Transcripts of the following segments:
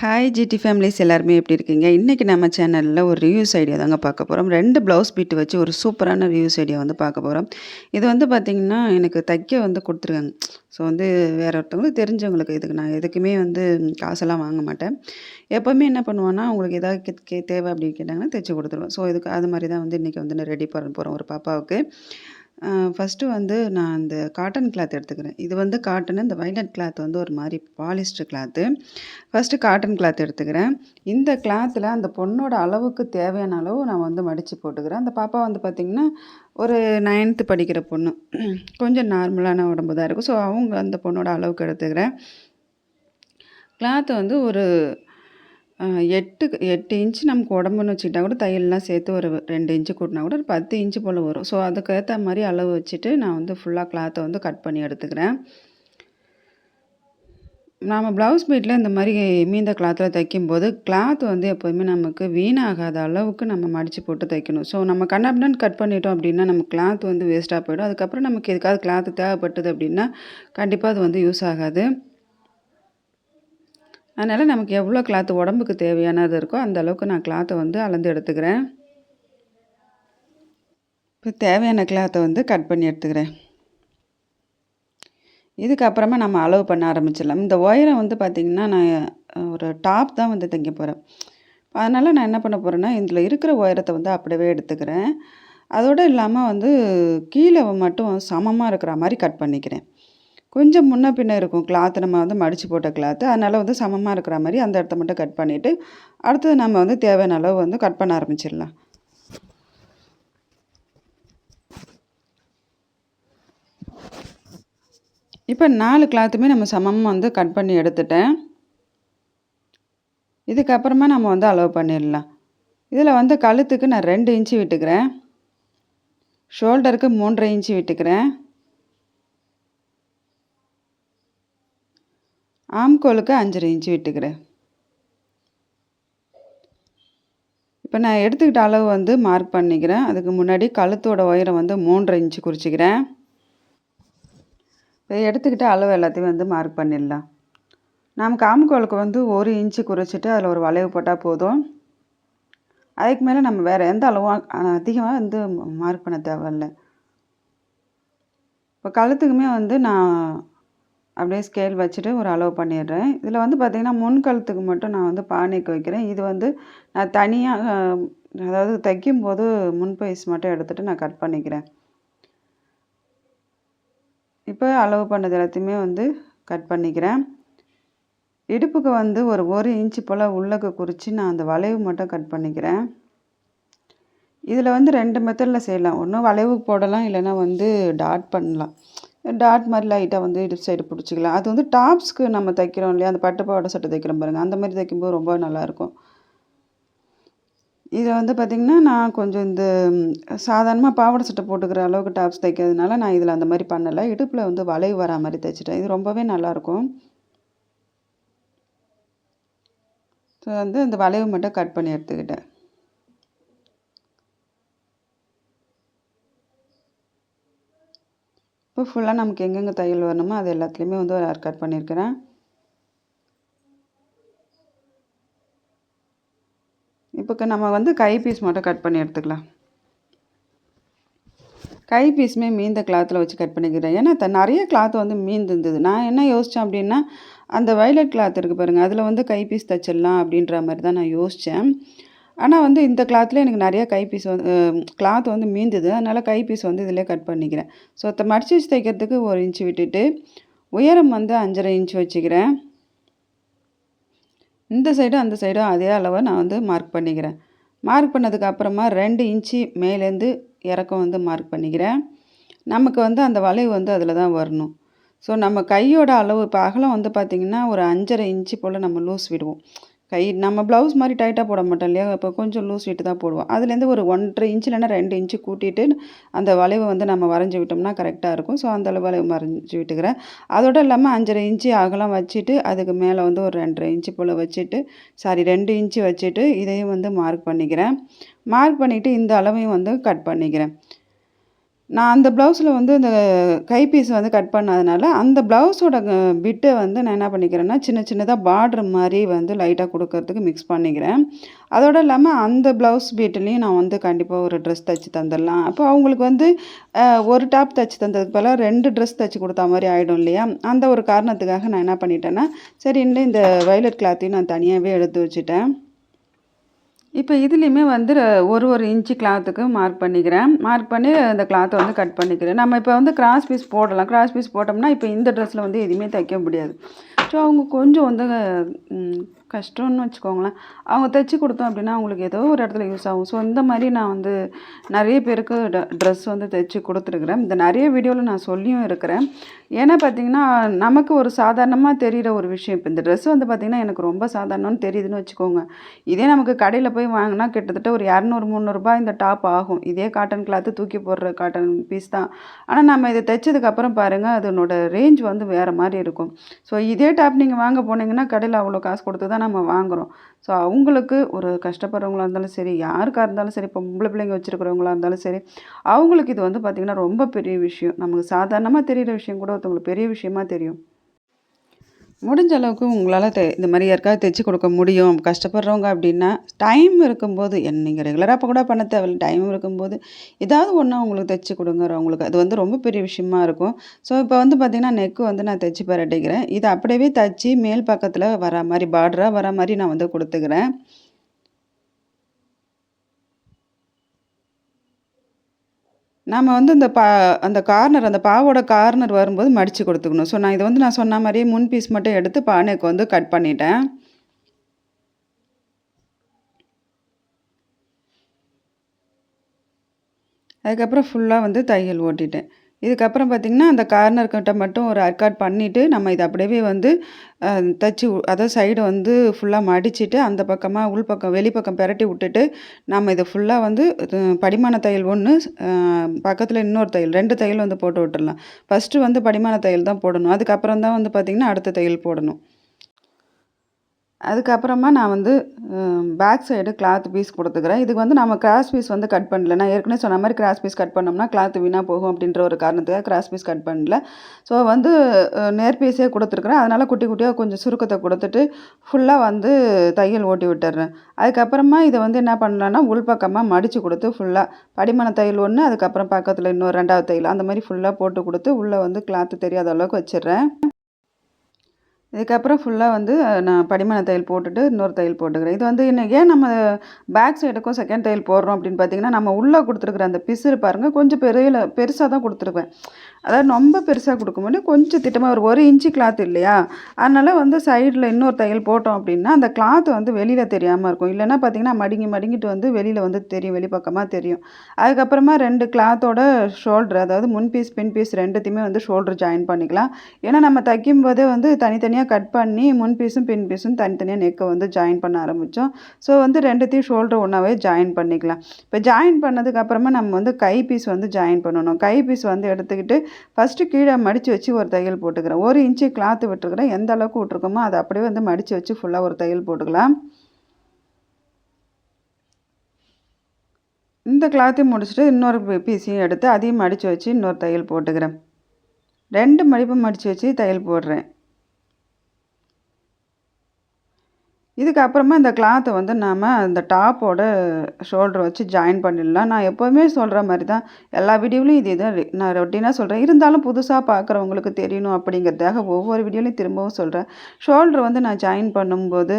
Hi GT families எல்லாருமே எப்படி இருக்கீங்க? இன்றைக்கி நம்ம சேனலில் ஒரு ரிவ்யூஸ் ஐடியா தாங்க பார்க்க போகிறோம். ரெண்டு ப்ளவுஸ் பீட் வச்சு ஒரு சூப்பரான ரிவ்யூஸ் ஐடியா வந்து பார்க்க போகிறோம். இது வந்து பார்த்திங்கன்னா, எனக்கு தைக்க வந்து கொடுத்துருக்காங்க. ஸோ வந்து வேற ஒருத்தவங்களுக்கு தெரிஞ்சவங்களுக்கு இதுக்கு நான் எதுக்குமே வந்து காசெல்லாம் வாங்க மாட்டேன். எப்போவுமே என்ன பண்ணுவேன்னா, அவங்களுக்கு ஏதாவது கே தேவை அப்படின்னு கேட்டாங்கன்னா தைச்சி கொடுத்துருவேன். ஸோ இதுக்கு அது மாதிரி தான் வந்து இன்றைக்கி வந்து நான் ரெடி பண்ண போகிறோம் ஒரு பாப்பாவுக்கு. ஃபஸ்ட்டு வந்து நான் இந்த காட்டன் கிளாத் எடுத்துக்கிறேன். இது வந்து காட்டனு இந்த வைலட் கிளாத் வந்து ஒரு மாதிரி polyester cloth. First cotton cloth எடுத்துக்கிறேன். இந்த கிளாத்தில் அந்த பொண்ணோட அளவுக்கு தேவையான அளவு நான் வந்து மடித்து போட்டுக்கிறேன். அந்த பாப்பா வந்து பார்த்திங்கன்னா, ஒரு நைன்த்து படிக்கிற பொண்ணு. கொஞ்சம் நார்மலான உடம்பு தான் இருக்கும். ஸோ அவங்க அந்த பொண்ணோட அளவுக்கு எடுத்துக்கிறேன். கிளாத் வந்து ஒரு எட்டு எட்டு இன்ச்சு நமக்கு உடம்புன்னு வச்சுக்கிட்டா கூட தையல்லாம் சேர்த்து ஒரு ரெண்டு இன்ச்சு கூட்டினா கூட ஒரு 10 இன்ச்சு போல் வரும். ஸோ அதுக்கேற்ற மாதிரி அளவு வச்சுட்டு நான் வந்து ஃபுல்லாக கிளாத்தை வந்து கட் பண்ணி எடுத்துக்கிறேன். நாம் ப்ளவுஸ் பீட்டில் இந்த மாதிரி மீந்த கிளாத்தில் தைக்கும்போது கிளாத் வந்து எப்போதுமே நமக்கு வீணாகாத அளவுக்கு நம்ம மடித்து போட்டு தைக்கணும். ஸோ நம்ம கன்னாபின்னான்னு கட் பண்ணிட்டோம் அப்படின்னா நம்ம கிளாத் வந்து வேஸ்ட்டாக போயிடும். அதுக்கப்புறம் நமக்கு எதுக்காவது கிளாத்து தேவைப்பட்டது அப்படின்னா கண்டிப்பாக அது வந்து யூஸ் ஆகாது. அதனால் நமக்கு எவ்வளோ கிளாத்து உடம்புக்கு தேவையானது இருக்கோ அந்த அளவுக்கு நான் கிளாத்தை வந்து அளந்து எடுத்துக்கிறேன். இப்போ தேவையான கிளாத்தை வந்து கட் பண்ணி எடுத்துக்கிறேன். இதுக்கப்புறமா நம்ம அளவு பண்ண ஆரம்பிச்சிடலாம். இந்த உயரம் வந்து பார்த்திங்கன்னா, நான் ஒரு டாப் தான் வந்து தைக்க போகிறேன். அதனால் நான் என்ன பண்ண போகிறேன்னா, இதில் இருக்கிற உயரத்தை வந்து அப்படியே எடுத்துக்கிறேன். அதோடு இல்லாமல் வந்து கீழே மட்டும் சமமாக இருக்கிற மாதிரி கட் பண்ணிக்கிறேன். கொஞ்சம் முன்ன பின்ன இருக்கும் கிளாத்து நம்ம வந்து மடித்து போட்ட கிளாத்து. அதனால் வந்து சமமாக இருக்கிற மாதிரி அந்த இடத்த மட்டும் கட் பண்ணிவிட்டு, அடுத்தது நம்ம வந்து தேவையான அளவு வந்து கட் பண்ண ஆரம்பிச்சிடலாம். இப்போ நாலு கிளாத்துமே நம்ம சமமாக வந்து கட் பண்ணி எடுத்துட்டேன். இதுக்கப்புறமா நம்ம வந்து அளவு பண்ணிடலாம். இதில் வந்து கழுத்துக்கு நான் ரெண்டு இன்ச்சு விட்டுக்கிறேன். ஷோல்டருக்கு 3 1/2 இன்ச்சு விட்டுக்கிறேன். ஆம்கோலுக்கு 5 1/2 இன்ச்சு விட்டுக்கிறேன். இப்போ நான் எடுத்துக்கிட்ட அளவு வந்து மார்க் பண்ணிக்கிறேன். அதுக்கு முன்னாடி கழுத்தோட உயரம் வந்து 3 1/2 இன்ச்சு குறிச்சிக்கிறேன். இப்போ எடுத்துக்கிட்ட அளவு எல்லாத்தையும் வந்து மார்க் பண்ணிடலாம். நமக்கு ஆம்கோலுக்கு வந்து ஒரு இன்ச்சு குறிச்சிட்டு அதில் ஒரு வளைவு போட்டால் போதும். அதுக்கு மேலே நம்ம வேறு எந்த அளவும் அதிகமாக வந்து மார்க் பண்ண தேவையில்ல. இப்போ கழுத்துக்குமே வந்து நான் அப்படியே ஸ்கேல் வச்சுட்டு ஒரு அளவு பண்ணிடுறேன். இதில் வந்து பார்த்திங்கன்னா, முன் கழுத்துக்கு மட்டும் நான் வந்து பானைக்கு வைக்கிறேன். இது வந்து நான் தனியாக அதாவது தைக்கும்போது முன் பைஸ் மட்டும் எடுத்துகிட்டு நான் கட் பண்ணிக்கிறேன். இப்போ அளவு பண்ணது எல்லாத்தையுமே வந்து கட் பண்ணிக்கிறேன். இடுப்புக்கு வந்து ஒரு ஒரு இன்ச்சு போல் உள்ளக்கு குறித்து நான் அந்த வளைவு மட்டும் கட் பண்ணிக்கிறேன். இதில் வந்து ரெண்டு மெத்தடில் செய்யலாம். ஒன்று வளைவு போடலாம் இல்லைன்னா வந்து டாட் பண்ணலாம். டாட் மாதிரி லைட்டாக வந்து இடுப்பு சைடு பிடிச்சிக்கலாம். அது வந்து டாப்ஸ்க்கு நம்ம தைக்கிறோம் இல்லையா, அந்த பட்டு பாவாடை சட்டை தைக்கிறோம் பாருங்கள், அந்த மாதிரி தைக்கும்போது ரொம்ப நல்லாயிருக்கும். இதை வந்து பார்த்திங்கன்னா, நான் கொஞ்சம் இந்த சாதாரணமாக பாவாடை சட்டை போட்டுக்கிற அளவுக்கு டாப்ஸ் தைக்கிறதுனால நான் இதில் அந்த மாதிரி பண்ணலை. இடுப்பில் வந்து வளைவு வரா மாதிரி தைச்சிட்டேன். இது ரொம்பவே நல்லாயிருக்கும். ஸோ வந்து அந்த வளைவு மட்டும் கட் பண்ணி எடுத்துக்கிட்டேன். இப்போ ஃபுல்லாக நமக்கு எங்கெங்கே தையல் வரணுமோ அது எல்லாத்துலேயுமே வந்து ஒரு ஆர் கட் பண்ணியிருக்கிறேன். இப்போ நம்ம வந்து கை பீஸ் மட்டும் கட் பண்ணி எடுத்துக்கலாம். கை பீஸுமே மீந்த கிளாத்தில் வச்சு கட் பண்ணிக்கிறேன். ஏன்னா நிறைய கிளாத் வந்து மீந்திருந்தது. நான் என்ன யோசித்தேன் அப்படின்னா, அந்த வயலட் கிளாத் இருக்குது பாருங்கள், அதில் வந்து கை பீஸ் தைச்சிடலாம் அப்படின்ற மாதிரி தான் நான் யோசித்தேன். ஆனால் வந்து இந்த கிளாத்தில் எனக்கு நிறையா கைப்பீஸ் வந்து கிளாத் வந்து மீந்தது. அதனால் கைப்பீஸ் வந்து இதிலே கட் பண்ணிக்கிறேன். ஸோ த மடித்து வச்சு தைக்கிறதுக்கு ஒரு இன்ச்சு விட்டுட்டு, உயரம் வந்து அஞ்சரை இன்ச்சு வச்சுக்கிறேன். இந்த சைடும் அந்த சைடும் அதே அளவை நான் வந்து மார்க் பண்ணிக்கிறேன். மார்க் பண்ணதுக்கு அப்புறமா ரெண்டு இன்ச்சு மேலேருந்து இறக்கம் வந்து மார்க் பண்ணிக்கிறேன். நமக்கு வந்து அந்த வளைவு வந்து அதில் தான் வரணும். ஸோ நம்ம கையோட அளவு இப்போ அகலம் வந்து பார்த்திங்கன்னா, ஒரு 5 1/2 இன்ச்சு போல் நம்ம லூஸ் விடுவோம். கை நம்ம ப்ளவுஸ் மாதிரி டைட்டாக போட மாட்டோம் இல்லையா, இப்போ கொஞ்சம் லூஸ் விட்டு தான் போடுவோம். அதுலேருந்து ஒரு 1 1/2 இன்ச் இல்லைன்னா ரெண்டு இன்ச்சு கூட்டிட்டு அந்த வளைவை வந்து நம்ம வரைஞ்சி விட்டோம்னா கரெக்டாக இருக்கும். ஸோ அந்த அளவு வளைவு வரைஞ்சி விட்டுக்கிறேன். அதோடு இல்லாமல் 5 1/2 இன்ச்சு அகலம் வச்சுட்டு அதுக்கு மேலே வந்து ஒரு 2 1/2 இன்ச்சு போல் வச்சுட்டு சாரி ரெண்டு இன்ச்சு வச்சுட்டு இதையும் வந்து மார்க் பண்ணிக்கிறேன். மார்க் பண்ணிவிட்டு இந்த அளவையும் வந்து கட் பண்ணிக்கிறேன். நான் அந்த ப்ளவுஸில் வந்து இந்த கைப்பீஸ் வந்து கட் பண்ணாதனால, அந்த ப்ளவுஸோட க வந்து நான் என்ன பண்ணிக்கிறேன்னா, சின்ன சின்னதாக பார்டர் மாதிரி வந்து லைட்டாக கொடுக்கறதுக்கு மிக்ஸ் பண்ணிக்கிறேன். அதோடு இல்லாமல் அந்த ப்ளவுஸ் பீட்லயும் நான் வந்து கண்டிப்பாக ஒரு ட்ரெஸ் தைச்சி தந்துடலாம். அப்போ அவங்களுக்கு வந்து ஒரு டாப் தச்சு தந்ததுக்கு பதிலா 2 ட்ரெஸ் தைச்சி கொடுத்தா மாதிரி ஆகிடும் இல்லையா? அந்த ஒரு காரணத்துக்காக நான் என்ன பண்ணிட்டேன்னா, இன்னும் இந்த வயலட் கிளாத்தையும் நான் தனியாகவே எடுத்து வச்சுட்டேன். இப்போ இதுலேயுமே வந்து ஒரு ஒரு இன்ச்சு கிளாத்துக்கு மார்க் பண்ணிக்கிறேன். மார்க் பண்ணி அந்த கிளாத்தை வந்து கட் பண்ணிக்கிறேன். நம்ம இப்போ வந்து கிராஸ் பீஸ் போடலாம். கிராஸ் பீஸ் போட்டோம்னா, இப்போ இந்த ட்ரெஸ்ஸில் வந்து எதுவுமே தைக்க முடியாது. ஸோ அவங்க கொஞ்சம் வந்து கஷ்டம்னு வச்சுக்கோங்களேன். அவங்க தைச்சி கொடுத்தோம் அப்படின்னா அவங்களுக்கு ஏதோ ஒரு இடத்துல யூஸ் ஆகும். ஸோ இந்த மாதிரி நான் வந்து நிறைய பேருக்கு ட ட்ரெஸ் வந்து தைச்சி கொடுத்துருக்குறேன் இந்த நிறைய வீடியோவில் நான் சொல்லியும் இருக்கிறேன். ஏன்னா பார்த்தீங்கன்னா, நமக்கு ஒரு சாதாரணமாக தெரியிற ஒரு விஷயம். இப்போ இந்த ட்ரெஸ் வந்து பார்த்திங்கன்னா எனக்கு ரொம்ப சாதாரணம்னு தெரியுதுன்னு வச்சுக்கோங்க. இதே நமக்கு கடையில் போய் வாங்கினா கிட்டத்தட்ட ஒரு இரநூறு முந்நூறுரூபா இந்த டாப் ஆகும். இதே காட்டன் கிளாத்து தூக்கி போடுற காட்டன் பீஸ் தான். ஆனால் நம்ம இதை தைச்சதுக்கப்புறம் பாருங்கள் அதனோட ரேஞ்ச் வந்து வேறு மாதிரி இருக்கும். ஸோ இதே டாப் நீங்கள் வாங்க போனீங்கன்னா, கடையில் அவ்வளோ காசு கொடுத்து தான் நம்ம வாங்குறோம். ஸோ அவங்களுக்கு ஒரு கஷ்டப்படுறவங்களா இருந்தாலும் சரி, யாருக்காக இருந்தாலும் சரி, பொம்பளை பிள்ளைங்க வச்சிருக்கிறவங்களா இருந்தாலும் சரி, அவங்களுக்கு இது வந்து பார்த்திங்கன்னா ரொம்ப பெரிய விஷயம். நமக்கு சாதாரணமாக தெரியிற விஷயம் கூட ஒருத்தவங்களுக்கு பெரிய விஷயமா தெரியும். முடிஞ்ச அளவுக்கு உங்களால் தெ இந்த மாதிரி யாருக்காவது தைச்சி கொடுக்க முடியும். கஷ்டப்படுறவங்க அப்படின்னா டைம் இருக்கும்போது என் நீங்கள் ரெகுலராக அப்போ கூட பண்ண தேவையில்ல. டைம் இருக்கும்போது, ஏதாவது ஒன்றா அவங்களுக்கு தைச்சி குடுங்க. அவங்களுக்கு அது வந்து ரொம்ப பெரிய விஷயமா இருக்கும். ஸோ இப்போ வந்து பார்த்திங்கன்னா நெக்கு வந்து நான் தச்சு பரட்டிக்கிறேன் இது அப்படியே தைச்சி மேல் பக்கத்தில் வர மாதிரி பார்டராக வர மாதிரி நான் வந்து கொடுத்துக்கிறேன் நாம் வந்து இந்த பா அந்த கார்னர் அந்த பாவோட கார்னர் வரும்போது மடித்து கொடுத்துக்கணும் ஸோ நான் இதை வந்து நான் சொன்ன மாதிரியே முன் பீஸ் மட்டும் எடுத்து பானைக்கு வந்து கட் பண்ணிட்டேன். அதுக்கப்புறம் ஃபுல்லாக வந்து தையல் ஓட்டிட்டேன். இதுக்கப்புறம் பார்த்தீங்கன்னா, அந்த கார்னர்கிட்ட மட்டும் ஒரு அர்க்காட் பண்ணிவிட்டு நம்ம இதை அப்படியே வந்து தைச்சி தச்சு அதாவது சைடு வந்து ஃபுல்லாக மடிச்சுட்டு, அந்த பக்கமா உள்பக்கம் வெளிப்பக்கம் பெரட்டி விட்டுட்டு, நம்ம இதை ஃபுல்லாக வந்து படிமான தையல் ஒன்று பக்கத்தில் இன்னொரு தையல் ரெண்டு தையல் வந்து போட்டு விட்டுடலாம் ஃபர்ஸ்ட்டு வந்து படிமான தையல் தான் போடணும். அதுக்கப்புறம் தான் வந்து பார்த்திங்கன்னா அடுத்த தையல் போடணும். அதுக்கப்புறமா நான் வந்து பேக் சைடு கிளாத் பீஸ் கொடுத்துக்கிறேன் இதுக்கு வந்து நம்ம கிராஸ் பீஸ் வந்து கட் பண்ணல. நான் ஏற்கனவே சொன்ன மாதிரி கிராஸ் பீஸ் கட் பண்ணோம்னா, கிளாத் வீணாக போகும் அப்படின்ற ஒரு காரணத்துக்காக கிராஸ் பீஸ் கட் பண்ணல. ஸோ வந்து நேர் பீஸே கொடுத்துருக்குறேன் அதனால் குட்டி குட்டியாக கொஞ்சம் சுருக்கத்தை கொடுத்துட்டு ஃபுல்லாக வந்து தையல் ஓட்டி விட்டுறேன் அதுக்கப்புறமா இதை வந்து என்ன பண்ணலான்னா, உள்பக்கமா மடித்து கொடுத்து ஃபுல்லாக படிமான தையல் ஒன்று அதுக்கப்புறம் பக்கத்தில் இன்னொரு ரெண்டாவது தையல் அந்த மாதிரி ஃபுல்லாக போட்டு கொடுத்து உள்ளே வந்து கிளாத்து தெரியாத அளவுக்கு வச்சிடுறேன் இதுக்கப்புறம் ஃபுல்லாக வந்து நான் படிமண தையல் போட்டுட்டு, இன்னொரு தையல் போட்டுக்கிறேன். இது வந்து என்ன ஏன் நம்ம பேக் சைடுக்கும் செகண்ட் தையல் போடுறோம் அப்படின்னு பார்த்தீங்கன்னா, நம்ம உள்ளே கொடுத்துருக்குற அந்த பிசுறு பாருங்கள் கொஞ்சம் பெரிய பெருசாக தான் கொடுத்துருப்பேன் அதாவது ரொம்ப பெருசாக கொடுக்கும்போது கொஞ்சம் திட்டமாக ஒரு ஒரு இன்ச்சு கிளாத் இல்லையா? அதனால் வந்து சைடில் இன்னொரு தையல் போட்டோம் அப்படின்னா அந்த கிளாத் வந்து வெளியில் தெரியாமல் இருக்கும். இல்லைன்னா பார்த்தீங்கன்னா, மடிங்கி மடிங்கிட்டு வந்து வெளியில் வந்து தெரியும். வெளிப்பக்கமாக தெரியும். அதுக்கப்புறமா ரெண்டு கிளாத்தோட ஷோல்டர் அதாவது முன் பீஸ், பின் பீஸ் ரெண்டுத்தையுமே வந்து ஷோல்டர் ஜாயின் பண்ணிக்கலாம். ஏன்னா நம்ம தைக்கும் போதே வந்து தனித்தனியாக கட் பண்ணி, முன் பீஸும், பின் பீஸும் தனித்தனியாக நெக்கை வந்து ஜாயின் பண்ண ஆரம்பித்தோம் ஸோ வந்து ரெண்டுத்தையும் ஷோல்டர் ஒன்றாவே ஜாயின் பண்ணிக்கலாம். இப்போ ஜாயின் பண்ணதுக்கப்புறமா நம்ம வந்து கை பீஸ் வந்து ஜாயின் பண்ணணும். கை பீஸ் வந்து எடுத்துக்கிட்டு, ஃபஸ்ட்டு கீழே மடித்து வச்சு ஒரு தையல் போட்டுக்கிறேன். ஒரு இன்ச்சு கிளாத்து விட்டுருக்குறேன் எந்த அளவுக்கு விட்டுருக்கோமோ, அதை அப்படியே வந்து மடித்து வச்சு ஃபுல்லாக ஒரு தையல் போட்டுக்கலாம். இந்த கிளாத்தையும் முடிச்சுட்டு, இன்னொரு பீஸையும் எடுத்து அதையும் மடித்து வச்சு இன்னொரு தையல் போட்டுக்கிறேன். ரெண்டு மடிப்பும் மடித்து வச்சு தையல் போடுறேன். இதுக்கப்புறமா இந்த கிளாத்தை வந்து நாம் அந்த டாப்போட ஷோல்டர் வச்சு ஜாயின் பண்ணிடலாம். நான் எப்போவுமே சொல்கிற மாதிரி தான். எல்லா வீடியோலையும் இது தான் நான் ரொட்டீனாக சொல்கிறேன் இருந்தாலும் புதுசாக பார்க்குறவங்களுக்கு தெரியணும் அப்படிங்கிறதுக்காக ஒவ்வொரு வீடியோலையும் திரும்பவும் சொல்கிறேன் ஷோல்டர் வந்து நான் ஜாயின் பண்ணும்போது,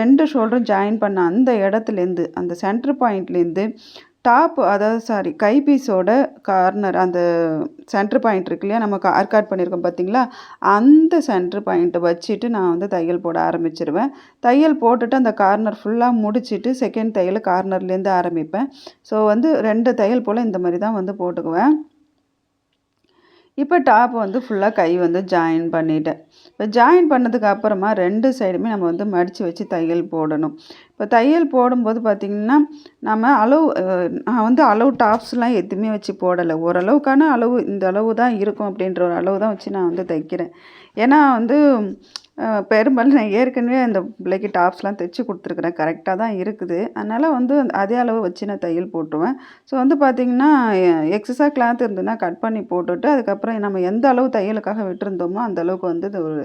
ரெண்டு ஷோல்டரும் ஜாயின் பண்ண அந்த இடத்துலேருந்து, அந்த சென்டர் பாயிண்ட்லேருந்து டாப் அதாவது சாரி கைபீஸோட கார்னர் அந்த சென்டர் பாயிண்ட் இருக்கு இல்லையா? நம்ம ஆர்காட் பண்ணியிருக்கோம் பார்த்தீங்களா? அந்த சென்டர் பாயிண்ட்டை வச்சுட்டு நான் வந்து தையல் போட ஆரம்பிச்சிருவேன் தையல் போட்டுட்டு அந்த கார்னர் ஃபுல்லாக முடிச்சுட்டு, செகண்ட் தையல் கார்னர்லேருந்து ஆரம்பிப்பேன். ஸோ வந்து ரெண்டு தையல் போல் இந்த மாதிரி தான் வந்து போட்டுக்குவேன். இப்போ டாப் வந்து ஃபுல்லாக கை வந்து ஜாயின் பண்ணிட்டேன். இப்போ ஜாயின் பண்ணதுக்கு அப்புறமா ரெண்டு சைடுமே நம்ம வந்து மடித்து வச்சு தையல் போடணும். இப்போ தையல் போடும்போது பார்த்திங்கன்னா நம்ம அளவு நான் வந்து அளவு டாப்ஸ்லாம் எதுவுமே வச்சு போடலை ஓரளவுக்கான அளவு இந்த அளவு தான் இருக்கும் அப்படின்ற ஒரு அளவு தான் வச்சு நான் வந்து தைக்கிறேன். ஏன்னா வந்து பெரும்பாலும் நான் ஏற்கனவே அந்த பிள்ளைக்கு டாப்ஸ்லாம் தைச்சி கொடுத்துருக்குறேன். கரெக்டாக தான் இருக்குது. அதனால் வந்து அதே அளவு வச்சு நான் தையல் போட்டுருவேன். ஸோ வந்து பார்த்திங்கன்னா எக்ஸஸாக கிளாத் இருந்ததுன்னா கட் பண்ணி போட்டுட்டு அதுக்கப்புறம் நம்ம எந்த அளவு தையலுக்காக விட்டுருந்தோமோ அந்த அளவுக்கு வந்து இது ஒரு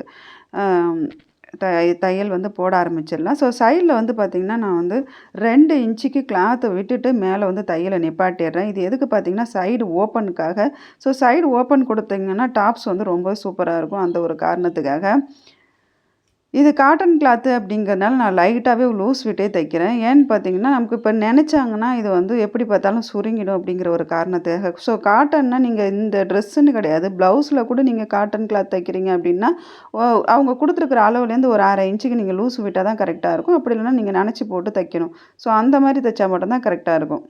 தையல் வந்து போட ஆரம்பிச்சிடலாம். ஸோ சைடில் வந்து பார்த்திங்கன்னா நான் வந்து ரெண்டு இன்ச்சுக்கு கிளாத்தை விட்டுட்டு மேலே வந்து தையலை நிப்பாட்டிடுறேன். இது எதுக்கு பார்த்திங்கன்னா சைடு ஓப்பனுக்காக ஸோ சைடு ஓப்பன் கொடுத்தீங்கன்னா டாப்ஸ் வந்து ரொம்ப சூப்பராக இருக்கும் அந்த ஒரு காரணத்துக்காக. இது காட்டன் கிளாத்து அப்படிங்கிறதுனால நான் லைட்டாகவே லூஸ் விட்டே தைக்கிறேன். ஏன்னு பார்த்தீங்கன்னா நமக்கு இப்போ நினச்சாங்கன்னா இது வந்து எப்படி பார்த்தாலும் சுருங்கிடும் அப்படிங்கிற ஒரு காரணத்துக்காக. ஸோ காட்டன்னா நீங்கள் இந்த ட்ரெஸ்ஸுன்னு கிடையாது. ப்ளவுஸில் கூட நீங்கள் காட்டன் கிளாத் தைக்கிறீங்க அப்படின்னா அவங்க கொடுத்துருக்குற அளவுலேருந்து ஒரு அரை இன்ச்சுக்கு நீங்கள் லூஸ் விட்டால் தான் கரெக்டாக இருக்கும். அப்படி இல்லைன்னா நீங்கள் நினச்சி போட்டு தைக்கணும். ஸோ அந்த மாதிரி தைச்சா மட்டும்தான் கரெக்டாக இருக்கும்.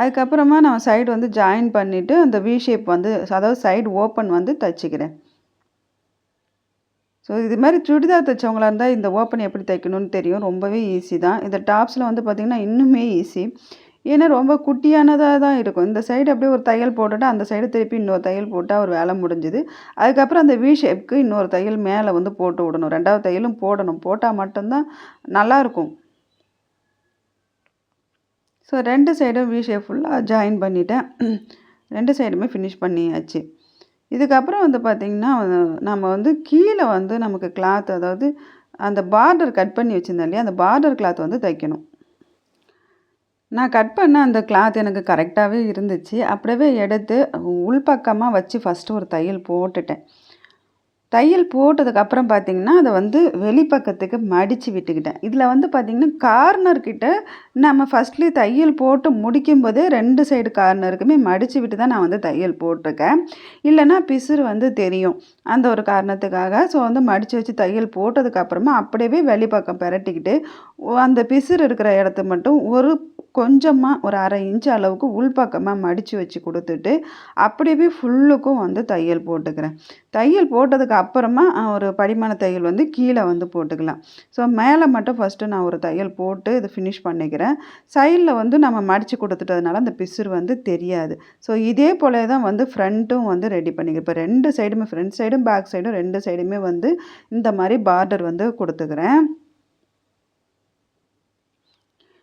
அதுக்கப்புறமா நான் சைடு வந்து ஜாயின் பண்ணிவிட்டு அந்த வி ஷேப் வந்து அதாவது சைடு ஓப்பன் வந்து தைச்சிக்கிறேன். ஸோ இது மாதிரி சுடிதார் தைச்சவங்களா இருந்தால் இந்த ஓப்பன் எப்படி தைக்கணும்னு தெரியும். ரொம்பவே ஈஸி தான். இந்த டாப்ஸில் வந்து பார்த்திங்கன்னா இன்னுமே ஈஸி ஏன்னா ரொம்ப குட்டியானதாக தான் இருக்கும். இந்த சைடு அப்படியே ஒரு தையல் போட்டுட்டு அந்த சைடு திருப்பி இன்னொரு தையல் போட்டால் ஒரு வேலை முடிஞ்சுது. அதுக்கப்புறம் அந்த வி ஷேப்க்கு இன்னொரு தையல் மேலே வந்து போட்டு விடணும். ரெண்டாவது தையலும் போடணும். போட்டால் மட்டும்தான் நல்லாயிருக்கும் ஸோ ரெண்டு சைடும் வி ஷேப் ஃபுல்லாக ஜாயின் பண்ணிவிட்டேன் ரெண்டு சைடுமே ஃபினிஷ் பண்ணியாச்சு. இதுக்கப்புறம் வந்து பார்த்திங்கன்னா நம்ம வந்து கீழே வந்து நமக்கு கிளாத் அதாவது அந்த பார்டர் கட் பண்ணி வச்சுருந்தேன் இல்லையா அந்த பார்டர் கிளாத் வந்து தைக்கணும். நான் கட் பண்ண அந்த கிளாத் எனக்கு கரெக்டாகவே இருந்துச்சு. அப்படியே எடுத்து உள்பக்கமாக வச்சு ஃபஸ்ட்டு ஒரு தையல் போட்டுட்டேன். தையல் போட்டதுக்கப்புறம் பார்த்திங்கன்னா அதை வந்து வெளிப்பக்கத்துக்கு மடித்து விட்டுக்கிட்டேன். இதில் வந்து பார்த்திங்கன்னா கார்னர்கிட்ட நம்ம ஃபஸ்ட்லி தையல் போட்டு முடிக்கும் போதே ரெண்டு சைடு கார்னருக்குமே மடித்து விட்டு தான் நான் வந்து தையல் போட்டிருக்கேன். இல்லைன்னா பிசுறு வந்து தெரியும் அந்த ஒரு காரணத்துக்காக. ஸோ வந்து மடித்து வச்சு தையல் போட்டதுக்கப்புறமா அப்படியே வெளிப்பக்கம் பெரட்டிக்கிட்டு அந்த பிசுறு இருக்கிற இடத்த மட்டும் ஒரு கொஞ்சமாக ஒரு அரை இன்ச் அளவுக்கு உள்பக்கமாக மடித்து வச்சு கொடுத்துட்டு அப்படியே ஃபுல்லுக்கும் வந்து தையல் போட்டுக்கிறேன். தையல் போட்டதுக்கு அப்புறமா ஒரு படிமான தையல் வந்து கீழே வந்து போட்டுக்கலாம். ஸோ மேலே மட்டும் ஃபஸ்ட்டு நான் ஒரு தையல் போட்டு இது ஃபினிஷ் பண்ணிக்கிறேன். சைடில் வந்து நம்ம மடித்து கொடுத்துட்டதுனால அந்த பிசுறு வந்து தெரியாது. ஸோ இதே போல தான் வந்து ஃப்ரண்ட்டும் வந்து ரெடி பண்ணிக்கிறேன். இப்போ ரெண்டு சைடுமே ஃப்ரண்ட் சைடும் பேக் சைடும் ரெண்டு சைடுமே வந்து இந்த மாதிரி பார்டர் வந்து கொடுத்துக்கிறேன்.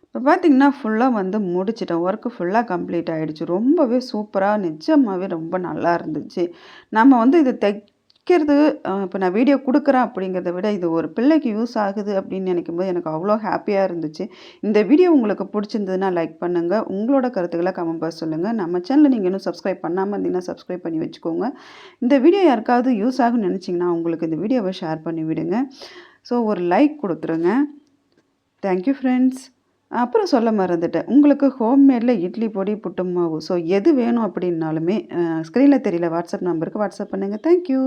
இப்போ பார்த்திங்கன்னா ஃபுல்லாக வந்து முடிச்சிட்டேன். ஒர்க்கு ஃபுல்லாக கம்ப்ளீட் ஆகிடுச்சு ரொம்பவே சூப்பராக நிஜமாகவே ரொம்ப நல்லா இருந்துச்சு. நம்ம வந்து இது தைக்கிறது இப்போ நான் வீடியோ கொடுக்குறேன் அப்படிங்கிறத விட இது ஒரு பிள்ளைக்கு யூஸ் ஆகுது அப்படின்னு நினைக்கும் போது எனக்கு அவ்வளோ ஹாப்பியாக இருந்துச்சு. இந்த வீடியோ உங்களுக்கு பிடிச்சிருந்ததுன்னா லைக் பண்ணுங்கள் உங்களோட கருத்துக்களை கமெண்ட் பண்ண சொல்லுங்கள் நம்ம சேனலில் நீங்கள் இன்னும் சப்ஸ்கிரைப் பண்ணாமல் இருந்தீங்கன்னா சப்ஸ்கிரைப் பண்ணி வச்சுக்கோங்க. இந்த வீடியோ யாருக்காவது யூஸ் ஆகும்னு நினச்சிங்கன்னா உங்களுக்கு இந்த வீடியோவை ஷேர் பண்ணி விடுங்க. ஸோ ஒரு லைக் கொடுத்துருங்க. தேங்க்யூ ஃப்ரெண்ட்ஸ் அப்புறம் சொல்ல மறந்துட்டேன். உங்களுக்கு ஹோம்மேடில் இட்லி பொடி புட்டு மாவு. ஸோ எது வேணும் அப்படின்னாலுமே ஸ்க்ரீனில் தெரியல. வாட்ஸ்அப் நம்பருக்கு வாட்ஸ்அப் பண்ணுங்கள் தேங்க்யூ